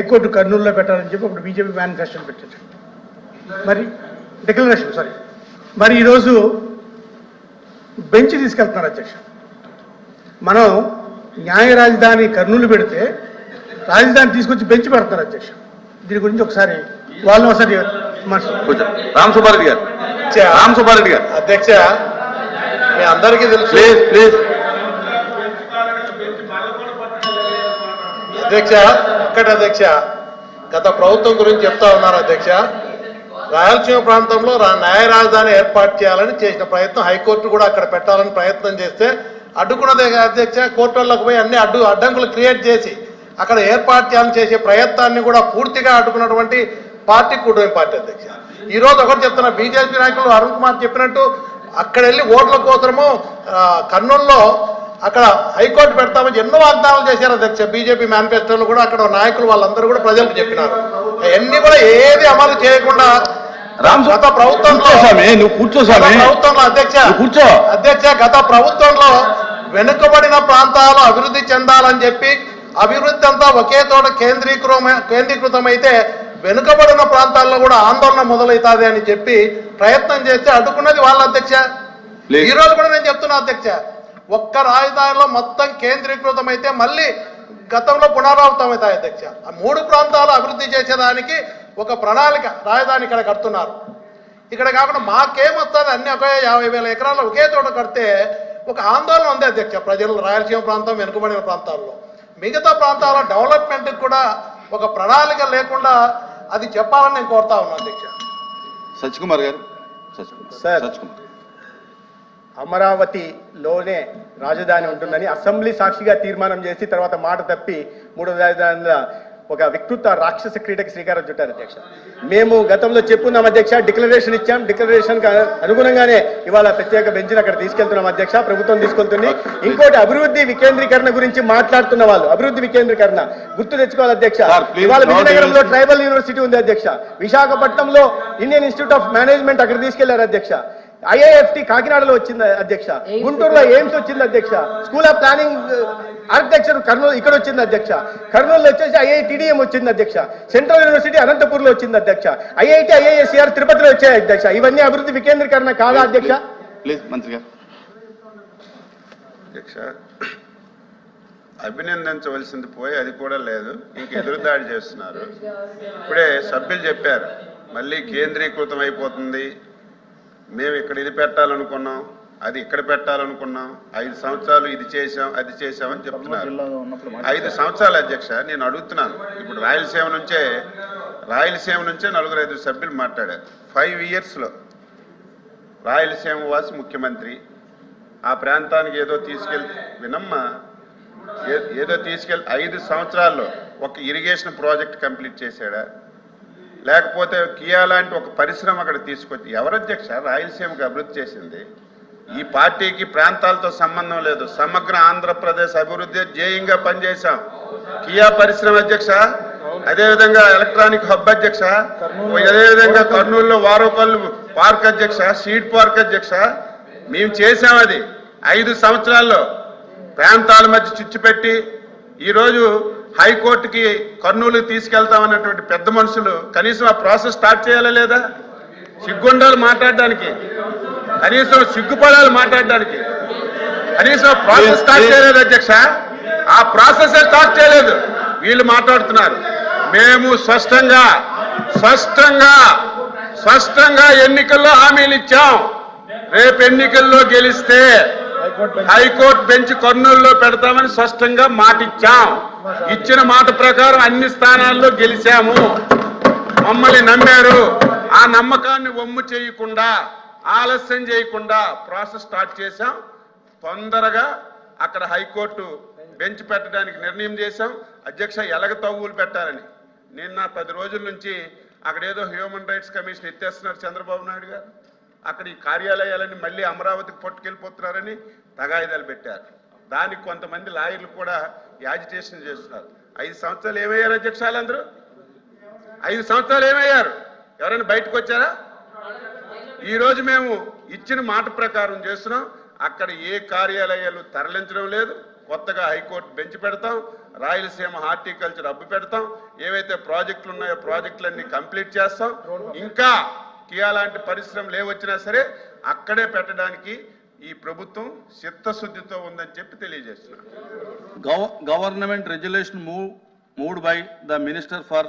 High court కర్నూలులో పెట్టాలని చెప్పి అప్పుడు బీజేపీ మేనిఫెస్టోని పెట్టారు. మరి డిక్లరేషన్ సారీ మరి ఈరోజు బెంచ్ తీసుకెళ్తున్నారు అధ్యక్ష. మనం న్యాయ రాజధాని కర్నూలు పెడితే రాజధాని తీసుకొచ్చి బెంచ్ పెడతారు అధ్యక్ష. దీని గురించి ఒకసారి వాళ్ళని ఒకసారి. రామ్ సుబ్బారెడ్డి గారు. రామ్ సుబ్బారెడ్డి గారు. అధ్యక్ష మీ అందరికీ తెలుసు. Please please. అధ్యక్ష ఒక్కటి అధ్యక్ష. గత ప్రభుత్వం గురించి చెప్తా ఉన్నారు అధ్యక్ష. రాయలసీమ ప్రాంతంలో న్యాయ రాజధాని ఏర్పాటు చేయాలని చేసిన ప్రయత్నం హైకోర్టు కూడా అక్కడ పెట్టాలని ప్రయత్నం చేస్తే అడ్డుకున్నదే అధ్యక్ష. కోర్టులకు పోయి అన్ని అడ్డు అడ్డంకులు క్రియేట్ చేసి అక్కడ ఏర్పాటు చేయాలని చేసే ప్రయత్నాన్ని కూడా పూర్తిగా అడ్డుకున్నటువంటి పార్టీ కూటమి పార్టీ అధ్యక్ష. ఈరోజు ఒకటి చెప్తున్నా బీజేపీ నాయకులు అరుణ్ కుమార్ చెప్పినట్టు అక్కడ వెళ్ళి ఓట్ల కోసము కర్నూలులో అక్కడ హైకోర్టు పెడతామని ఎన్నో వాగ్దానాలు చేశారు అధ్యక్ష బీజేపీ మేనిఫెస్టోలు కూడా అక్కడ నాయకులు వాళ్ళందరూ కూడా ప్రజలకు చెప్పినారు. అవన్నీ కూడా ఏది అమలు చేయకుండా గత ప్రభుత్వంలో నువ్వు ప్రభుత్వంలో అధ్యక్ష కూర్చో. అధ్యక్ష గత ప్రభుత్వంలో వెనుకబడిన ప్రాంతాలు అభివృద్ధి చెందాలని చెప్పి అభివృద్ధి అంతా ఒకే చోట కేంద్రీకృతమై కేంద్రీకృతమైతే వెనుకబడిన ప్రాంతాల్లో కూడా ఆందోళన మొదలవుతుంది అని చెప్పి ప్రయత్నం చేస్తే అడ్డుకున్నది వాళ్ళ అధ్యక్ష. ఈ రోజు కూడా నేను చెప్తున్నా అధ్యక్ష. ఒక్క రాజధానిలో మొత్తం కేంద్రీకృతమైతే మళ్ళీ గతంలో పునరావృతం అవుతాయి అధ్యక్ష. ఆ మూడు ప్రాంతాలు అభివృద్ధి చేసేదానికి ఒక ప్రణాళిక రాజధాని ఇక్కడ కడుతున్నారు. ఇక్కడ కాకుండా మాకేమొస్తుంది అన్ని ఒక యాభై వేల ఎకరాలు ఒకే చోట కడితే ఒక ఆందోళన ఉంది అధ్యక్ష ప్రజలు రాయలసీమ ప్రాంతం వెనుకబడిన ప్రాంతాల్లో. మిగతా ప్రాంతాల డెవలప్మెంట్కి కూడా ఒక ప్రణాళిక లేకుండా అది చెప్పాలని నేను కోరుతా ఉన్నాను అధ్యక్ష. సత్యకుమార్ గారు. సత్యకుమార్. సార్. సత్యకుమార్. అమరావతిలోనే రాజధాని ఉంటుందని అసెంబ్లీ సాక్షిగా తీర్మానం చేసి తర్వాత మాట తప్పి మూడు రాజధానుల ఒక వికృత రాక్షస క్రీడకి శ్రీకారం చుట్టారు అధ్యక్ష. మేము గతంలో చెప్పున్నాం అధ్యక్ష డిక్లరేషన్ ఇచ్చాం. డిక్లరేషన్ అనుగుణంగానే ఇవాళ ప్రత్యేక బెంచ్ని అక్కడ తీసుకెళ్తున్నాం అధ్యక్ష ప్రభుత్వం తీసుకెళ్తుంది. ఇంకోటి అభివృద్ధి వికేంద్రీకరణ గురించి మాట్లాడుతున్న వాళ్ళు అభివృద్ధి వికేంద్రీకరణ గుర్తు తెచ్చుకోవాలి అధ్యక్ష. ఇవాళ విజయనగరంలో. ట్రైబల్ యూనివర్సిటీ ఉంది అధ్యక్ష. విశాఖపట్నంలో ఇండియన్ ఇన్స్టిట్యూట్ ఆఫ్ మేనేజ్మెంట్ అక్కడ తీసుకెళ్ళారు అధ్యక్ష. ఐఐఎఫ్టి కాకినాడలో వచ్చింది అధ్యక్ష. గుంటూరులో ఎయిమ్స్ వచ్చింది అధ్యక్ష. School of Planning Architecture Kurnool ఇక్కడ వచ్చింది అధ్యక్ష. కర్నూలులో వచ్చేసి ఐఐటిడిఎం వచ్చింది అధ్యక్ష. సెంట్రల్ యూనివర్సిటీ అనంతపూర్లో వచ్చింది అధ్యక్ష. ఐఐటి ఐఐఎస్ఆర్ తిరుపతిలో వచ్చాయి అధ్యక్ష. ఇవన్నీ అభివృద్ధి వికేంద్రీకరణ కాదా అధ్యక్ష? ప్లీజ్ మంత్రి గారు. అధ్యక్ష అభినందించవలసింది పోయి అది కూడా లేదు. ఇంక ఎదురుదాడి చేస్తున్నారు. ఇప్పుడే సభ్యులు చెప్పారు. మళ్ళీ కేంద్రీకృతం అయిపోతుంది మేము ఇక్కడ ఇది పెట్టాలనుకున్నాం అది ఇక్కడ పెట్టాలనుకున్నాం ఐదు సంవత్సరాలు ఇది చేశాం అది చేశామని చెప్తున్నారు. ఐదు సంవత్సరాలు అధ్యక్ష నేను అడుగుతున్నాను. ఇప్పుడు రాయలసీమ నుంచే రాయలసీమ నుంచే నలుగురు ఐదు సభ్యులు మాట్లాడారు. ఫైవ్ ఇయర్స్లో రాయలసీమ వాసి ముఖ్యమంత్రి. ఆ ప్రాంతానికి ఏదో తీసుకెళ్తే వినమ్మా ఏదో తీసుకెళ్తే ఐదు సంవత్సరాల్లో ఒక ఇరిగేషన్ ప్రాజెక్ట్ కంప్లీట్ చేశాడా? లేకపోతే కియా లాంటి ఒక పరిశ్రమ అక్కడ తీసుకొచ్చి ఎవరు అధ్యక్ష? రాయలసీమకు అభివృద్ధి చేసింది. ఈ పార్టీకి ప్రాంతాలతో సంబంధం లేదు. సమగ్ర ఆంధ్రప్రదేశ్ అభివృద్ధి ధ్యేయంగా పనిచేశాం. కియా పరిశ్రమ అధ్యక్ష అదేవిధంగా ఎలక్ట్రానిక్ హబ్ అధ్యక్ష అదేవిధంగా కర్నూలులో వారోకల్లు పార్క్ అధ్యక్ష సీడ్ పార్క్ అధ్యక్ష. మేము చేశాం అది. ఐదు సంవత్సరాల్లో ప్రాంతాల మధ్య చిచ్చు పెట్టి ఈరోజు హైకోర్టుకి కర్నూలు తీసుకెళ్తామన్నటువంటి పెద్ద మనుషులు కనీసం ఆ ప్రాసెస్ స్టార్ట్ చేయాలా లేదా? సిగ్గుండాలు మాట్లాడడానికి. కనీసం సిగ్గుపడాలి మాట్లాడడానికి. కనీసం ప్రాసెస్ స్టార్ట్ చేయలేదు అధ్యక్ష. ఆ ప్రాసెస్ స్టార్ట్ చేయలేదు. వీళ్ళు మాట్లాడుతున్నారు. మేము స్పష్టంగా స్పష్టంగా స్పష్టంగా ఎన్నికల్లో హామీలు ఇచ్చాం. రేపు ఎన్నికల్లో గెలిస్తే హైకోర్టు బెంచ్. కర్నూలులో పెడతామని స్పష్టంగా మాట ఇచ్చాం ఇచ్చిన మాట ప్రకారం అన్ని స్థానాల్లో గెలిచాము. మమ్మల్ని నమ్మారు. ఆ నమ్మకాన్ని వమ్ము చేయకుండా ఆలస్యం చేయకుండా ప్రాసెస్ స్టార్ట్ చేశాం. తొందరగా అక్కడ హైకోర్టు బెంచ్ పెట్టడానికి నిర్ణయం చేశాం. అధ్యక్ష ఎలగ తవ్వులు పెట్టాలని. నిన్న పది రోజుల నుంచి అక్కడ ఏదో హ్యూమన్ రైట్స్ కమిషన్ ఎత్తేస్తున్నారు చంద్రబాబు నాయుడు గారు. అక్కడ ఈ కార్యాలయాలని మళ్ళీ అమరావతికి పట్టుకెళ్ళిపోతున్నారని తగాయిదాలు పెట్టారు. దానికి కొంతమంది లాయర్లు కూడా యాజిటేషన్ చేస్తున్నారు. ఐదు సంవత్సరాలు ఏమయ్యారు అధ్యక్షాలందరూ ఐదు సంవత్సరాలు ఏమయ్యారు? ఎవరైనా బయటకు వచ్చారా? ఈరోజు మేము ఇచ్చిన మాట ప్రకారం చేస్తున్నాం. అక్కడ ఏ కార్యాలయాలు తరలించడం లేదు. కొత్తగా హైకోర్టు బెంచ్ పెడతాం. రాయలసీమ హార్టికల్చర్ అబ్బు పెడతాం. ఏవైతే ప్రాజెక్టులు ఉన్నాయో ప్రాజెక్టులన్నీ కంప్లీట్ చేస్తాం. ఇంకా కియా లాంటి పరిశ్రమలు ఏవచ్చినా సరే అక్కడే పెట్టడానికి ఈ ప్రభుత్వం చిత్తశుద్ధితో ఉందని చెప్పి తెలియజేస్తున్నారు. Government Government move move, by the minister for